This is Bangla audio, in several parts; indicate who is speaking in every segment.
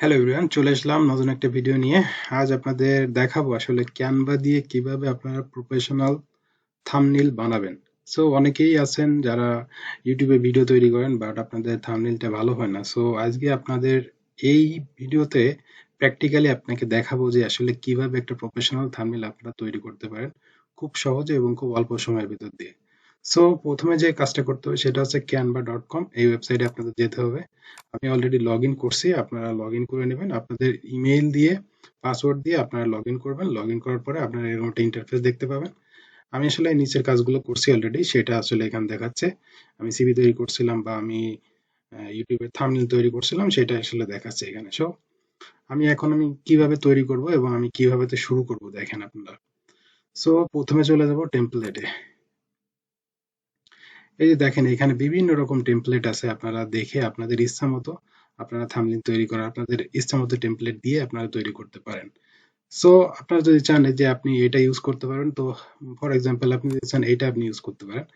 Speaker 1: হ্যালো এভরিওয়ান চলে আসলাম নতুন একটা ভিডিও নিয়ে। আজ আপনাদের দেখাবো আসলে ক্যানভা দিয়ে কীভাবে আপনারা প্রফেশনাল থামনিল বানাবেন। সো অনেকেই আছেন যারা ইউটিউবে ভিডিও তৈরি করেন বাট আপনাদের থামনিলটা ভালো হয় না। সো আজকে আপনাদের এই ভিডিওতে প্র্যাকটিক্যালি আপনাকে দেখাবো যে আসলে কীভাবে একটা প্রফেশনাল থামনিল আপনারা তৈরি করতে পারেন, খুব সহজে এবং খুব অল্প সময়ের ভিতর দিয়ে। সো প্রথমে যে কাজটা করতে হবে সেটা হচ্ছে ক্যানভা ডট কম এই ওয়েবসাইটে আপনাদের যেতে হবে। আমি অলরেডি লগ ইন করছি, আপনারা লগ ইন করে নেবেন। আপনাদের ইমেইল দিয়ে পাসওয়ার্ড দিয়ে আপনারা লগ ইন করবেন। লগ ইন করার পরে আপনারা এরকম একটা ইন্টারফেস দেখতে পাবেন। আমি আসলে নিচের কাজগুলো করছি অলরেডি সেটা আসলে এখানে দেখাচ্ছে। আমি সিভি তৈরি করছিলাম বা আমি ইউটিউবে থামনিল তৈরি করছিলাম, সেটা আসলে দেখাচ্ছে এখানে। সো আমি এখন আমি কীভাবে তৈরি করব এবং আমি কীভাবে শুরু করব দেখেন আপনারা। সো প্রথমে চলে যাব টেমপ্লেটে এই যে দেখেন, এখানে বিভিন্ন রকম টেমপ্লেট আছে আপনারা দেখে আপনাদের ইচ্ছা মতো আপনারা থামলিন তৈরি করা, আপনাদের ইচ্ছা মতো টেমপ্লেট দিয়ে আপনারা তৈরি করতে পারেন। সো আপনারা যদি চান যে আপনি এটা ইউজ করতে পারেন, তো ফর এক্সাম্পল আপনি যদি চান এটা আপনি ইউজ করতে পারেন।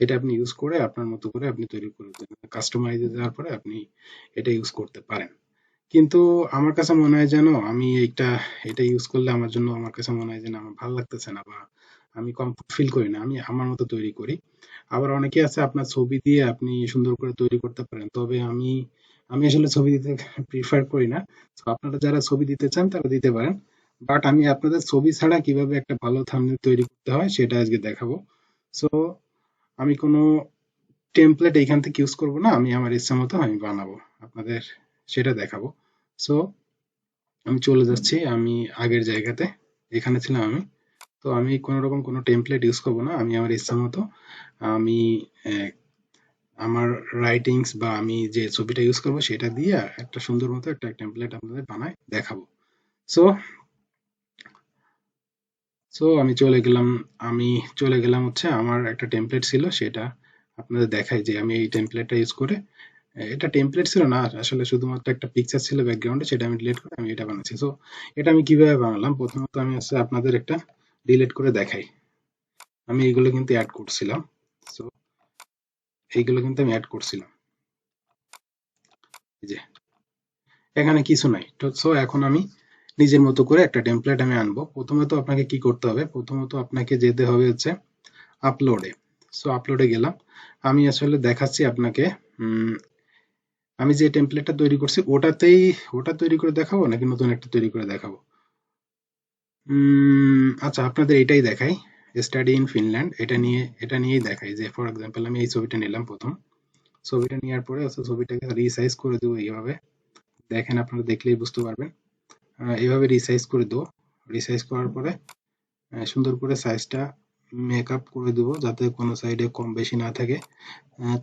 Speaker 1: এটা আপনি ইউজ করে আপনার মতো করে আপনি তৈরি করে কাস্টমাইজ দেওয়ার পরে আপনি এটা ইউজ করতে পারেন। কিন্তু আমার কাছে মনে হয় যেন আমি এইটা, এটা ইউজ করলে আমার জন্য, আমার কাছে মনে হয় যেন আমার ভালো লাগতেছে না বা আমি কমফোর্ট ফিল করি না, আমি আমার মতো তৈরি করি। আবার অনেকে আছে আপনার ছবি দিয়ে আপনি সুন্দর করে তৈরি করতে পারেন, তবে আমি আমি আসলে ছবি দিতে প্রিফার করি না। তো আপনারা যারা ছবি দিতে চান তারা দিতে পারেন। বাট আমি আপনাদের ছবি ছাড়া কীভাবে একটা ভালো থাম্বনেল তৈরি করতে হয় সেটা আজকে দেখাবো। সো আমি কোনো টেমপ্লেট এইখান থেকে ইউজ করব না, আমি আমার ইচ্ছা মতো আমি বানাবো, আপনাদের সেটা দেখাবো। সো আমি চলে যাচ্ছি, আমি আগের জায়গাতে, এখানে ছিলাম আমি। তো আমি কোনো রকম কোনো টেমপ্লেট ইউজ করব না, আমি আমার ইচ্ছা মতো, আমি আমার রাইটিংস বা আমি যে ছবিটা ইউজ করব সেটা দিয়ে একটা সুন্দর মতো একটা টেমপ্লেট আপনাদের বানায় দেখাবো। সো সো আমি চলে গেলাম, আমি চলে গেলাম হচ্ছে আমার একটা টেমপ্লেট ছিল, সেটা আপনাদের দেখাই যে আমি এই টেমপ্লেটটা ইউজ করে এটা টেমপ্লেট ছিল না, আসলে শুধুমাত্র একটা পিকচার ছিল ব্যাকগ্রাউন্ডে সেটা আমি ডিলিট করে আমি এটা বানাচ্ছি। সো এটা আমি কীভাবে বানালাম? প্রথমত আমি হচ্ছে আপনাদের একটা ডিলিট করে দেখাই। আমি এগুলো কিন্তু অ্যাড করছিলাম। সো এইগুলো কিন্তু আমি অ্যাড করছিলাম। যে, এখানে কিছু নাই। তো সো এখন আমি নিজের মতো করে একটা টেমপ্লেট আমি আনব। প্রথমত আপনাকে কি করতে হবে? প্রথমত আপনাকে যেতে হবে হচ্ছে আপলোডে সো আপলোডে গেলাম। আমি আসলে দেখাচ্ছি আপনাকে আমি যে টেমপ্লেটটা তৈরি করছি, ওটাতেই, ওটা তৈরি করে দেখাবো নাকি নতুন একটা তৈরি করে দেখাবো? আচ্ছা আপনাদের এটাই দেখাই স্টাডি ইন ফিনল্যান্ড এটা নিয়ে এটা নিয়েই দেখাই যে ফর এক্সাম্পল আমি এই ছবিটা নিলাম প্রথম। ছবিটা নেওয়ার পরে ছবিটাকে রিসাইজ করে দেবো এইভাবে। দেখেন আপনারা দেখলেই বুঝতে পারবেন। এইভাবে রিসাইজ করে দেবো। রিসাইজ করার পরে সুন্দর করে সাইজটা মেকআপ করে দেবো যাতে কোনো সাইডে কম বেশি না থাকে।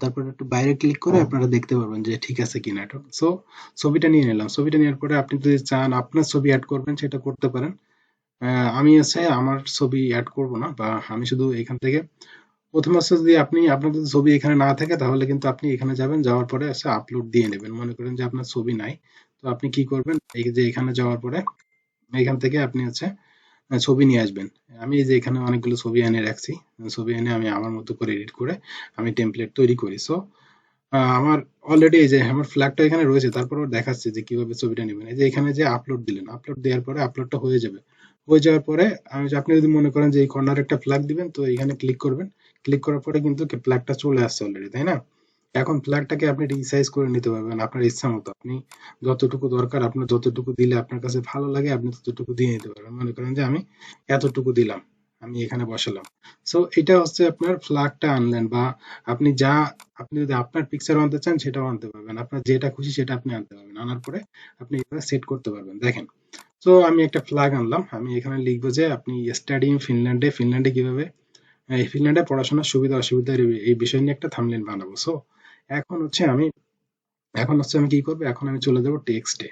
Speaker 1: তারপরে একটু বাইরে ক্লিক করে আপনারা দেখতে পারবেন যে ঠিক আছে কিনা এটা সো ছবিটা নিয়ে নিলাম। ছবিটা নেওয়ার পরে আপনি যদি চান আপনার ছবি অ্যাড করবেন সেটা করতে পারেন। আমি হচ্ছে আমার ছবি অ্যাড করব না, বা আমি শুধু এখান থেকে প্রথম হচ্ছে যদি আপনি, আপনার যদি ছবি এখানে না থাকে, তাহলে কিন্তু আপনি এখানে যাবেন, যাওয়ার পরে হচ্ছে আপলোড দিয়ে নেবেন। মনে করেন যে আপনার ছবি নাই, তো আপনি কি করবেন? এই যে এখানে যাওয়ার পরে এখান থেকে আপনি হচ্ছে ছবি নিয়ে আসবেন। আমি এই যে এখানে অনেকগুলো ছবি এনে রাখছি, ছবি এনে আমি আমার মতো করে এডিট করে আমি টেমপ্লেট তৈরি করি। সো আমার অলরেডি এই যে আমার ফ্ল্যাগটা এখানে রয়েছে তারপরেও দেখাচ্ছে যে কীভাবে ছবিটা নেবেন। এই যে এখানে যে আপলোড দিলেন আপলোড দেওয়ার পরে আপলোডটা হয়ে যাবে। হয়ে যাওয়ার পরে আপনি যদি মনে করেন যে এই কর্নার একটা ফ্ল্যাগ দিবেন, তো এখানে ক্লিক করবেন। ক্লিক করার পরে কিন্তু ফ্ল্যাগটা চলে আসছে অলরেডি তাই না? এখন ফ্ল্যাগটাকে আপনি রিসাইজ করে নিতে পারবেন আপনার ইচ্ছা মতো। আপনি যতটুকু দরকার, আপনার যতটুকু দিলে আপনার কাছে ভালো লাগে, আপনি ততটুকু দিয়ে নিতে পারবেন। মনে করেন যে আমি এতটুকু দিলাম, আমি এখানে বসালাম। সো এটা হচ্ছে আপনার ফ্ল্যাগটা আনলেন বা আপনি যা, আপনি যদি আপনার পিকচার আনতে চান, সেটাও আনতে পারবেন। আপনার যেটা খুশি, সেটা আপনি আনতে পারবেন। আনার পরে আপনি এটা সেট করতে পারবেন। দেখেন তো আমি একটা ফ্ল্যাগ আনলাম। আমি এখানে লিখব যে আপনি স্টাডি ইন ফিনল্যান্ডে ফিনল্যান্ডে কীভাবে এই ফিনল্যান্ডে পড়াশোনার সুবিধা, অসুবিধা, এই বিষয় নিয়ে একটা থামলেন বানাবো। সো এখন হচ্ছে আমি, এখন হচ্ছে আমি কি করব? এখন আমি চলে যাব টেক্সটে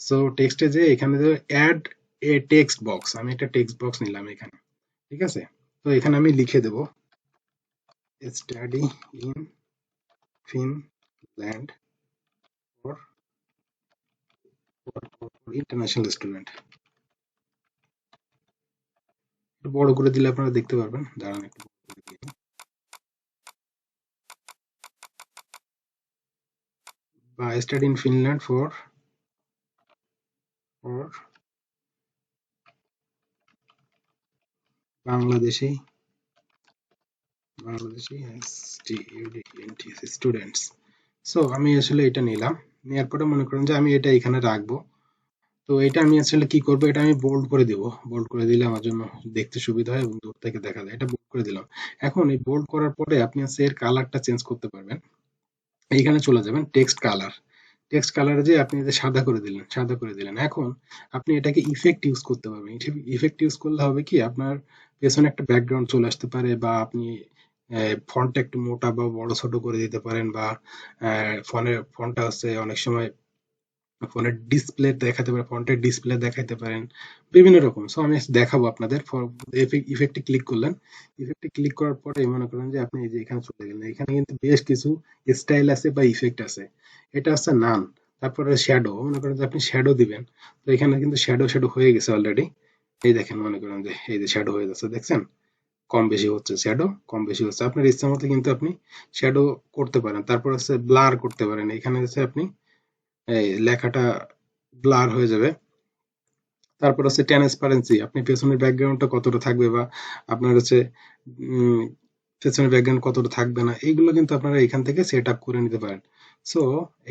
Speaker 1: সো টেক্সটে যে এখানে অ্যাড এ টেক্সট বক্স আমি একটা টেক্সট বক্স নিলাম এখানে। ঠিক আছে? তো এখানে আমি লিখে দেব study in Finland for student একটু বড় করে দিলে আপনারা দেখতে পারবেন। দাঁড়ান একটু study in Finland for for Bangladeshi Bangladeshi students so আমি আসলে এটা নিলাম। নেওয়ার পরে মনে করেন যে আমি এটা এখানে রাখব। তো এটা আমি আসলে কি করব, এটা আমি বোল্ড করে দিব। বোল্ড করে দিলে আমার জন্য দেখতে সুবিধা হয় এবং দূর থেকে দেখা যায়। এটা বোল্ড করে দিলাম। এখন এই বোল্ড করার পরে আপনি হচ্ছে এর কালারটা চেঞ্জ করতে পারবেন। এইখানে চলে যাবেন টেক্সট কালার টেক্সট কালারে যে আপনি এটা সাদা করে দিলেন, সাদা করে দিলেন। এখন আপনি এটাকে ইফেক্ট ইউজ করতে পারবেন। ইফেক্ট ইউজ করলে হবে কি আপনার পেছনে একটা ব্যাকগ্রাউন্ড চলে আসতে পারে বা আপনি ফন্টটা একটু মোটা বা বড় ছোট করে দিতে পারেন বা ফোনের ফন্টটা হচ্ছে অনেক সময় ফোনের ডিসপ্লে দেখাতে পারে ফন্টের ডিসপ্লে দেখাতে পারেন, বিভিন্ন রকম। সো আমি দেখাবো আপনাদের ইফেক্টে ক্লিক করলেন। ইফেক্টে ক্লিক করার পরে মনে করেন যে আপনি এই যে এখানে চলে গেলেন। এখানে কিন্তু বেশ কিছু স্টাইল আছে বা ইফেক্ট আছে। এটা হচ্ছে নান তারপরে শ্যাডো মনে করেন যে আপনি শ্যাডো দিবেন। তো এখানে কিন্তু শ্যাডো শ্যাডো হয়ে গেছে অলরেডি এই দেখেন মনে করেন যে, এই যে শ্যাডো হয়ে যাচ্ছে, দেখছেন? কম বেশি হচ্ছে। শ্যাডো কম বেশি হচ্ছে। আপনার ইচ্ছা মতো কিন্তু আপনি শ্যাডো করতে পারেন। তারপর হচ্ছে ব্লার করতে পারেন। এখানে হচ্ছে আপনি, এই লেখাটা ব্লার হয়ে যাবে। তারপর হচ্ছে ট্রান্সপারেন্সি আপনি পেছনের ব্যাকগ্রাউন্ডটা কতটা থাকবে বা আপনার হচ্ছে পেছনের ব্যাকগ্রাউন্ড কতটা থাকবে না, এইগুলো কিন্তু আপনারা এখান থেকে সেট আপ করে নিতে পারেন। সো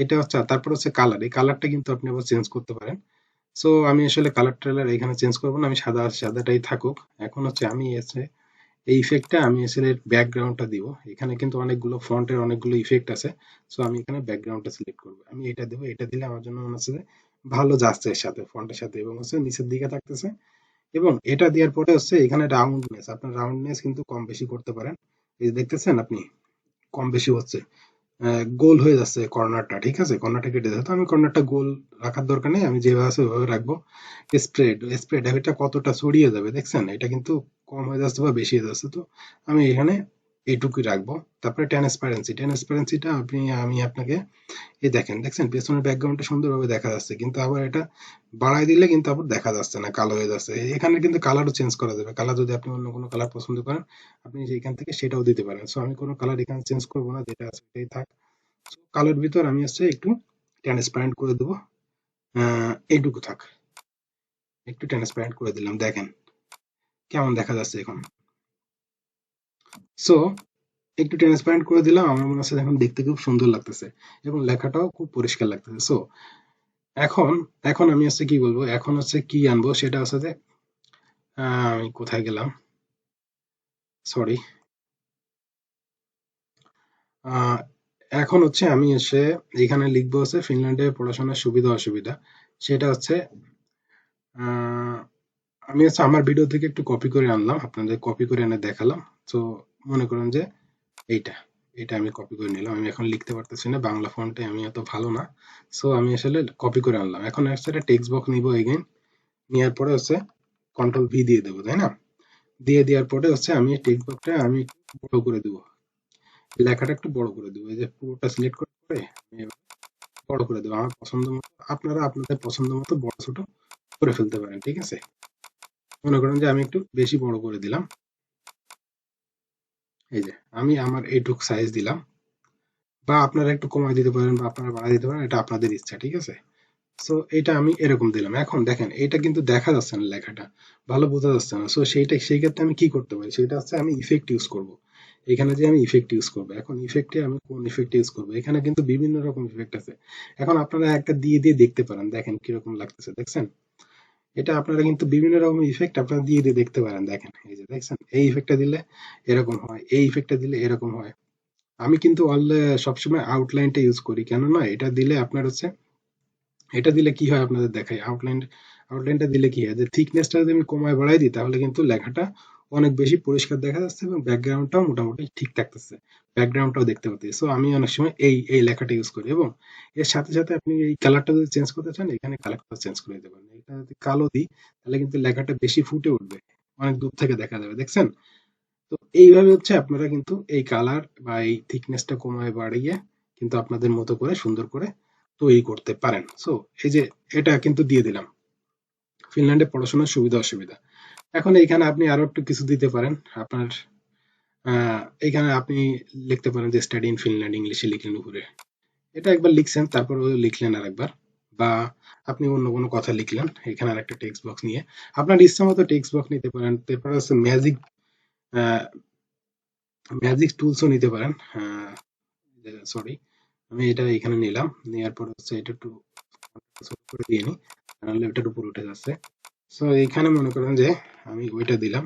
Speaker 1: এটা হচ্ছে, তারপর হচ্ছে কালার এই কালারটা কিন্তু আপনি আবার চেঞ্জ করতে পারেন। সো আমি আসলে কালার ট্রেলার এখানে চেঞ্জ করব না। আমি সাদা, সাদাটাই থাকুক। এখন হচ্ছে আমি এসে এই ইফেক্টটা আমি আসলে ব্যাকগ্রাউন্ডটা দিব। এখানে কিন্তু অনেকগুলো ফন্টের অনেকগুলো ইফেক্ট আছে। সো আমি এখানে ব্যাকগ্রাউন্ডটা সিলেক্ট করব। আমি এটা দেবো, এটা দিলে আমার জন্য মনে হচ্ছে ভালো যাচ্ছে এর সাথে ফন্টের সাথে এবং হচ্ছে নিচের দিকে থাকতেছে। এবং এটা দেওয়ার পরে হচ্ছে এখানে রাউন্ডনেস আপনার রাউন্ডনেস কিন্তু কম বেশি করতে পারেন। এই দেখতেছেন আপনি, কম বেশি হচ্ছে। গোল হয়ে যাচ্ছে কর্নারটা, ঠিক আছে? কর্নারটা কেটে যাচ্ছে তো আমি কর্নারটা গোল রাখার দরকার নেই, আমি যেভাবে আছে ওইভাবে রাখব। স্প্রেড স্প্রেড এটা কতটা ছড়িয়ে যাবে, দেখছেন? এটা কিন্তু কম হয়ে যাচ্ছে বা বেশি হয়ে যাচ্ছে। তো আমি এখানে এইটুকুই রাখব। তারপরে ট্রান্সপারেন্সি ট্রান্সপারেন্সিটা আপনি, আমি আপনাকে এই দেখেন, দেখছেন পেছনের ব্যাকগ্রাউন্ডটা সুন্দরভাবে দেখা যাচ্ছে, কিন্তু আবার এটা বাড়াই দিলে কিন্তু আবার দেখা যাচ্ছে না কালো হয়ে যাচ্ছে। এখানে কিন্তু কালারও চেঞ্জ করা যাবে। কালার যদি আপনি অন্য কোনো কালার পছন্দ করেন, আপনি এখান থেকে সেটাও দিতে পারেন। সো আমি কোনো কালার এখানে চেঞ্জ করব না, যেটা আছে সেটাই থাক। কালার ভিতর আমি হচ্ছে একটু ট্রান্সপারেন্ট করে দেবো। এইটুকু থাক। একটু ট্রান্সপারেন্ট করে দিলাম, দেখেন। কেমন দেখা যাচ্ছে এখন? সো একটু ট্রান্সপারেন্ট করে দিলাম, আমার মনে হচ্ছে এখন দেখতে খুব সুন্দর লাগতেছে এবং লেখাটাও খুব পরিষ্কার লাগতেছে। সো এখন এখন আমি হচ্ছে কি বলব? এখন হচ্ছে কি আনব? সেটা হচ্ছে যে আমি কোথায় গেলাম? সরি এখন হচ্ছে আমি এসে এখানে লিখব হচ্ছে ফিনল্যান্ডে পড়াশোনার সুবিধা, অসুবিধা। সেটা হচ্ছে আমি হচ্ছে আমার ভিডিও থেকে একটু কপি করে আনলাম, আপনাদের কপি করে এনে দেখালাম। তো মনে করুন যে এইটা, এটা আমি কপি করে নিলাম। আমি এখন লিখতে পারতেছি না, বাংলা ফন্টে আমি এত ভালো না। সো আমি আসলে কপি করে আনলাম। এখন একটা টেক্সট বক্স নিব এগেন নেওয়ার পরে হচ্ছে কন্ট্রোল ভি দিয়ে দেবো, তাই না? দিয়ে দেওয়ার পরে হচ্ছে আমি টেক্সট বক্সটা আমি বড় করে দেবো। লেখাটা একটু বড় করে দেবো। এই যে পুরোটা সিলেক্ট করে বড় করে দেবো। আমার পছন্দ মতো, আপনারা আপনাদের পছন্দ মতো বড় ছোট করে ফেলতে পারেন, ঠিক আছে? মনে করেন যে আমি একটু বেশি বড় করে দিলাম। এই যে, আমি আমার এইটুক সাইজ দিলাম। বা আপনারা একটু কমাই দিতে পারেন বা আপনারা বাড়াই দিতে পারেন, এটা আপনাদের ইচ্ছা, ঠিক আছে? সো এটা আমি এরকম দিলাম। এখন দেখেন, এটা কিন্তু দেখা যাচ্ছে না লেখাটা, ভালো বোঝা যাচ্ছে না। সো সেইটা, সেই ক্ষেত্রে আমি কি করতে পারি? সেটা হচ্ছে আমি ইফেক্ট ইউজ করব। এখানে যে আমি ইফেক্ট ইউজ করব, এখন ইফেক্টে আমি কোন ইফেক্ট ইউজ করব? এখানে কিন্তু বিভিন্ন রকম ইফেক্ট আছে। এখন আপনারা একটা দিয়ে দিয়ে দেখতে পারেন। দেখেন কীরকম লাগতেছে, দেখছেন? এটা আপনারা কিন্তু বিভিন্ন রকম ইফেক্ট আপনারা দিয়ে দিয়ে দেখতে পারেন, দেখেন। এই যে দেখছেন, এই ইফেক্টটা দিলে এরকম হয়, এই ইফেক্টটা দিলে এরকম হয়। আমি কিন্তু অল সবসময় আউটলাইনটা ইউজ করি, কেননা এটা দিলে আপনার হচ্ছে, এটা দিলে কি হয় আপনাদের দেখাই। আউটলাইন আউটলাইনটা দিলে কি হয়? যে থিকনেসটা যদি আমি কমায় বাড়াই দিই, তাহলে কিন্তু লেখাটা অনেক বেশি পরিষ্কার দেখা যাচ্ছে এবং ব্যাকগ্রাউন্ডটাও মোটামুটি ঠিক থাকতেছে। ব্যাকগ্রাউন্ডটাও দেখতে পাচ্ছি। সো আমি অনেক সময় এই এই লেখাটা ইউজ করি এবং এর সাথে সাথে আপনি এই কালারটা যদি চেঞ্জ করতে চান, এখানে কালারটা চেঞ্জ করে দিতে পারেন। এটা যদি কালো দিই, তাহলে কিন্তু লেখাটা বেশি ফুটে উঠবে। অনেক দূর থেকে দেখা যাবে, দেখছেন? তো এইভাবে হচ্ছে আপনারা কিন্তু এই কালার বা এই থিকনেসটা কমায় বাড়িয়ে কিন্তু আপনাদের মতো করে, সুন্দর করে তৈরি করতে পারেন। সো এই যে এটা কিন্তু দিয়ে দিলাম। ফিনল্যান্ডে পড়াশোনার সুবিধা অসুবিধা এখন এইখানে আপনি আরও একটু কিছু দিতে পারেন। আপনার এখানে আপনি লিখতে পারেন যে স্টাডি ইন ফিনল্যান্ড ইংলিশে লিখলেন উপরে। এটা একবার লিখছেন, তারপর লিখলেন আর একবার বা আপনি অন্য কোনো কথা লিখলেন, এখানে আর একটা টেক্সট বক্স নিয়ে। আপনার ইচ্ছা মতো টেক্সট বক্স নিতে পারেন। তারপর হচ্ছে ম্যাজিক ম্যাজিক টুলসও নিতে পারেন। সরি আমি এটা এখানে নিলাম। নেওয়ার পর হচ্ছে এটা একটু করে দিয়ে নিই। তাহলে ওটার উপর উঠে যাচ্ছে। সো এইখানে মনে করেন যে আমি ওইটা দিলাম।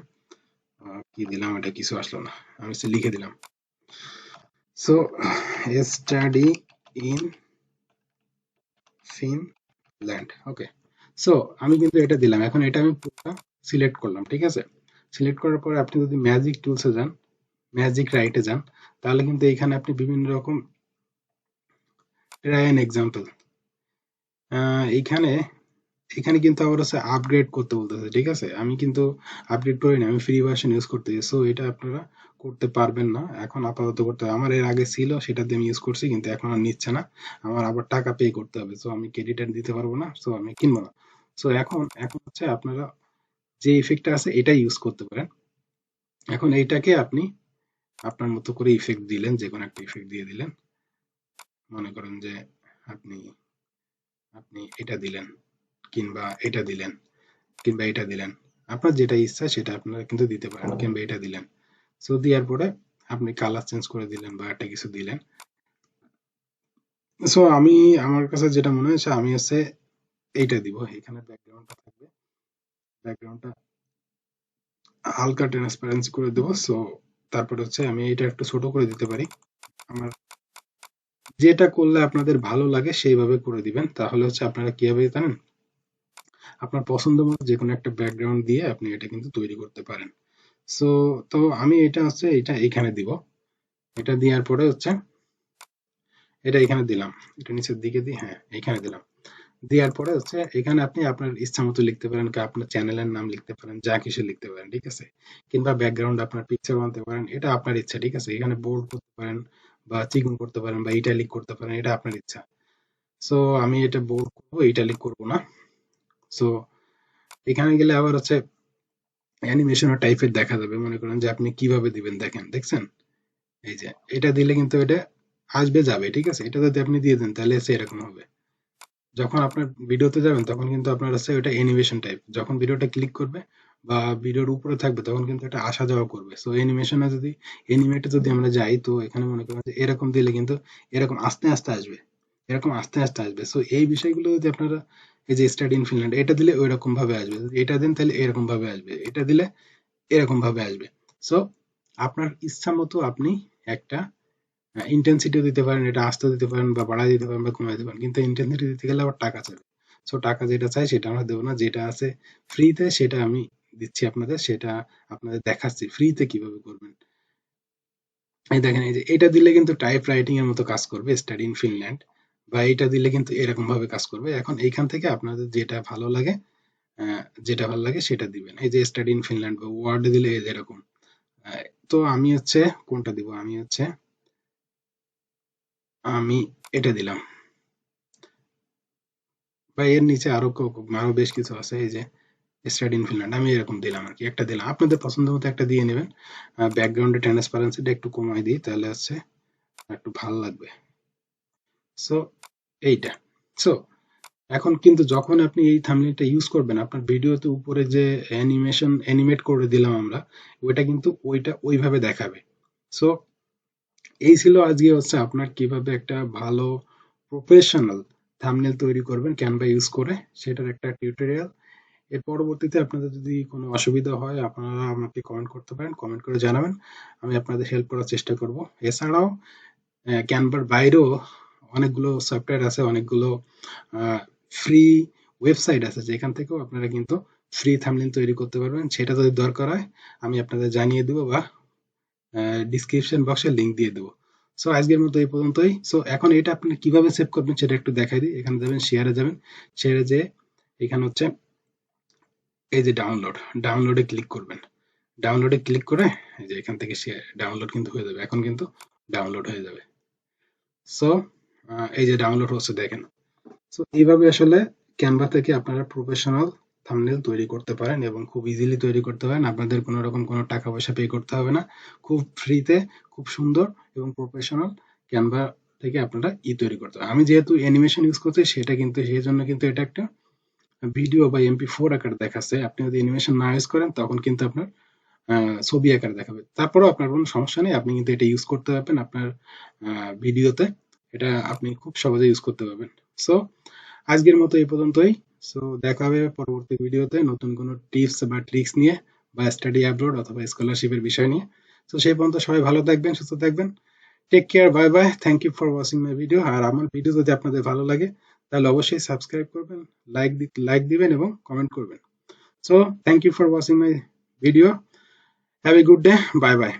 Speaker 1: কি দিলাম এটা কিছু আসলো না। আমি সে লিখে দিলাম। So study in Finland okay so আমি কিন্তু এটা দিলাম। এখন এটা আমি পুরোটা সিলেক্ট করলাম, ঠিক আছে? সিলেক্ট করার পরে আপনি যদি ম্যাজিক টুলসে যান ম্যাজিক রাইটে যান, তাহলে কিন্তু এখানে আপনি বিভিন্ন রকম ট্রাই অ্যান এক্সাম্পল এইখানে এখানে কিন্তু আবার হচ্ছে আপগ্রেড করতে বলতেছে, ঠিক আছে? আমি কিন্তু আপডেট করি না আমি ফ্রি ভার্সন ইউজ করতেছি সো এটা আপনারা করতে পারবেন না। এখন আপাতত করতে হবে। আমার এর আগে ছিল, সেটা দিয়ে আমি ইউজ করছি, কিন্তু এখন আর নিচ্ছে না। আমার আবার টাকা পে করতে হবে সো আমি ক্রেডিট দিতে পারব না সো আমি কিনবো না। সো এখন এখন হচ্ছে আপনারা যে ইফেক্টটা আছে, এটাই ইউজ করতে পারেন। এখন এইটাকে আপনি আপনার মতো করে ইফেক্ট দিলেন, যে কোনো একটা ইফেক্ট দিয়ে দিলেন। মনে করেন যে আপনি আপনি এটা দিলেন। কিংবা এটা দিলেন কিংবা এটা দিলেন। আপনার যেটা ইচ্ছা সেটা আপনারা কিন্তু দিতে পারেন কিংবা এটা দিলেন। সো দেওয়ার পরে আপনি কালার চেঞ্জ করে দিলেন বা একটা কিছু দিলেন। সো আমি আমার কাছে যেটা মনে হয়েছে আমি হচ্ছে এইটা দিব। এখানে ব্যাকগ্রাউন্ডটা থাকবে। ব্যাকগ্রাউন্ডটা হালকা ট্রান্সপারেন্সি করে দেবো। সো তারপর হচ্ছে আমি এটা একটু ছোট করে দিতে পারি। আমার যেটা করলে আপনাদের ভালো লাগে সেইভাবে করে দিবেন। তাহলে হচ্ছে আপনারা কীভাবে জানেন? আপনার পছন্দ মতো যে কোনো একটা ব্যাকগ্রাউন্ড দিয়ে আপনি এটা কিন্তু তৈরি করতে পারেন। সো তো আমি এটা হচ্ছে, এটা এখানে দিব। এটা দেওয়ার পরে হচ্ছে, এটা এখানে দিলাম। এটা নিচের দিকে দিই হ্যাঁ এখানে দিলাম। দেওয়ার পরে হচ্ছে, এখানে আপনি আপনার ইচ্ছা মতো লিখতে পারেন আপনার চ্যানেলের নাম লিখতে পারেন, যা কিছু লিখতে পারেন, ঠিক আছে? কিংবা ব্যাকগ্রাউন্ড আপনার পিকচার বানাতে পারেন, এটা আপনার ইচ্ছা, ঠিক আছে? এখানে বোল্ড করতে পারেন, বা চিকন করতে পারেন, বা ইটালিক করতে পারেন, এটা আপনার ইচ্ছা। সো আমি এটা বোল্ড করব ইটালিক করব না। সো এখানে গেলে আবার হচ্ছে অ্যানিমেশন টাইপের দেখা যাবে। মনে করেন যে আপনি কীভাবে দিবেন দেখেন, দেখছেন? এই যে, এটা দিলে কিন্তু এটা আসবে, যাবে, ঠিক আছে? এটা যদি আপনি দিয়ে দেন, তাহলে এরকম হবে। যখন আপনার ভিডিওতে যাবেন, তখন কিন্তু আপনার হচ্ছে ওটা অ্যানিমেশন টাইপ যখন ভিডিওটা ক্লিক করবে বা ভিডিওর উপরে থাকবে, তখন কিন্তু এটা আসা যাওয়া করবে। সো অ্যানিমেশনে যদি অ্যানিমেটে যদি আমরা যাই, তো এখানে মনে করেন যে এরকম দিলে কিন্তু এরকম আস্তে আস্তে আসবে। এরকম আস্তে আস্তে আসবে। সো এই বিষয়গুলো যদি আপনারা এই যে স্টাডি ইন ফিনল্যান্ড এটা দিলে ওই রকম ভাবে আসবে। এটা দেন, তাহলে এরকম ভাবে আসবে। এটা দিলে এরকম ভাবে আসবে। সো আপনার ইচ্ছা মতো আপনি একটা ইন্টেন্সিটিও দিতে পারেন, এটা আস্তে দিতে পারেন বা বাড়াই দিতে পারেন বা কমাই দিতে পারেন। কিন্তু ইন্টেন্সিটি দিতে গেলে আবার টাকা চাবে সো টাকা যেটা চাই, সেটা আমরা দেবো না। যেটা আছে ফ্রিতে সেটা আমি দিচ্ছি আপনাদের, সেটা আপনাদের দেখাচ্ছি। ফ্রিতে কীভাবে করবেন। এই দেখেন, এই যে এটা দিলে কিন্তু টাইপ রাইটিং এর মতো কাজ করবে স্টাডি ইন ফিনল্যান্ড বা এটা দিলে কিন্তু এরকম ভাবে কাজ করবে। এখন এইখান থেকে আপনাদের যেটা ভালো লাগে যেটা ভালো লাগে সেটা দিবেন। এই যে স্টাডি ইন ফিনল্যান্ড বা ওয়ার্ড দিলে এরকম। তো আমি হচ্ছে, কোনটা দিব? আমি হচ্ছে, আমি এটা দিলাম। বা এর নিচে আরও আরও বেশ কিছু আছে, এই যে স্টাডি ইন ফিনল্যান্ড আমি এরকম দিলাম আর কি একটা দিলাম। আপনাদের পছন্দ মতো একটা দিয়ে নেবেন। ব্যাকগ্রাউন্ডে ট্রান্সপারেন্সিটা একটু কমাই দিই, তাহলে হচ্ছে একটু ভালো লাগবে। সো এইটা। সো এখন কিন্তু যখন আপনি এই থামনেলটা ইউজ করবেন, আপনার ভিডিওতে উপরে যে অ্যানিমেশন অ্যানিমেট করে দিলাম আমরা, ওইটা কিন্তু ওইটা ওইভাবে দেখাবে। সো এই ছিল আজকে হচ্ছে আপনার কীভাবে একটা ভালো প্রফেশনাল থামনেল তৈরি করবেন ক্যানভা ইউজ করে, সেটার একটা টিউটোরিয়াল এর পরবর্তীতে আপনাদের যদি কোনো অসুবিধা হয়, আপনারা আমাকে কমেন্ট করতে পারেন কমেন্ট করে জানাবেন। আমি আপনাদের হেল্প করার চেষ্টা করব। এছাড়াও ক্যানভার বাইরেও অনেকগুলো সফটওয়্যার আছে, অনেকগুলো ফ্রি ওয়েবসাইট আছে, যেখান থেকেও আপনারা কিন্তু ফ্রি থামলিন তৈরি করতে পারবেন। সেটা যদি দরকার হয়, আমি আপনাদের জানিয়ে দেবো বা ডিসক্রিপশন বক্সে লিঙ্ক দিয়ে দেবো। সো আজকের মতো এই পর্যন্তই। সো এখন এটা আপনি কীভাবে সেভ করবেন সেটা একটু দেখাই দিই। এখানে যাবেন শেয়ারে যাবেন। শেয়ারে যেয়ে এখানে হচ্ছে এই যে ডাউনলোড ডাউনলোডে ক্লিক করবেন। ডাউনলোডে ক্লিক করে এই যে এখান থেকে শেয়ার ডাউনলোড কিন্তু হয়ে যাবে। এখন কিন্তু ডাউনলোড হয়ে যাবে। সো এই যে ডাউনলোড হচ্ছে দেখেন। সো এইভাবে আসলে ক্যানভা থেকে আপনারা প্রফেশনাল থামনেল তৈরি করতে পারেন এবং খুব ইজিলি তৈরি করতে পারেন। আপনাদের কোনো রকম কোনো টাকা পয়সা পে করতে হবে না। খুব ফ্রিতে খুব সুন্দর এবং প্রফেশনাল ক্যানভা থেকে আপনারা ই তৈরি করতে হবে আমি যেহেতু অ্যানিমেশন ইউজ করছি, সেটা কিন্তু, সেই জন্য কিন্তু এটা একটা ভিডিও বা এমপি ফোর আকার দেখাচ্ছে। আপনি যদি অ্যানিমেশন না ইউজ করেন, তখন কিন্তু আপনার ছবি আকার দেখাবে। তারপরেও আপনার কোনো সমস্যা নেই। আপনি কিন্তু এটা ইউজ করতে পারবেন আপনার ভিডিওতে এটা আপনি খুব সহজে ইউজ করতে পারবেন। সো আজকের মতো এই পর্যন্তই। সো দেখা হবে পরবর্তী ভিডিওতে নতুন কোনো টিপস বা ট্রিক্স নিয়ে বা স্টাডি আপলোড অথবা স্কলারশিপের বিষয় নিয়ে। তো সেই পর্যন্ত সবাই ভালো থাকবেন, সুস্থ থাকবেন। Take care bye bye thank you for watching my video আর আমার ভিডিও যদি আপনাদের ভালো লাগে, তাহলে অবশ্যই সাবস্ক্রাইব করবেন লাইক লাইক দিবেন এবং কমেন্ট করবেন। So thank you for watching my video have a good day bye bye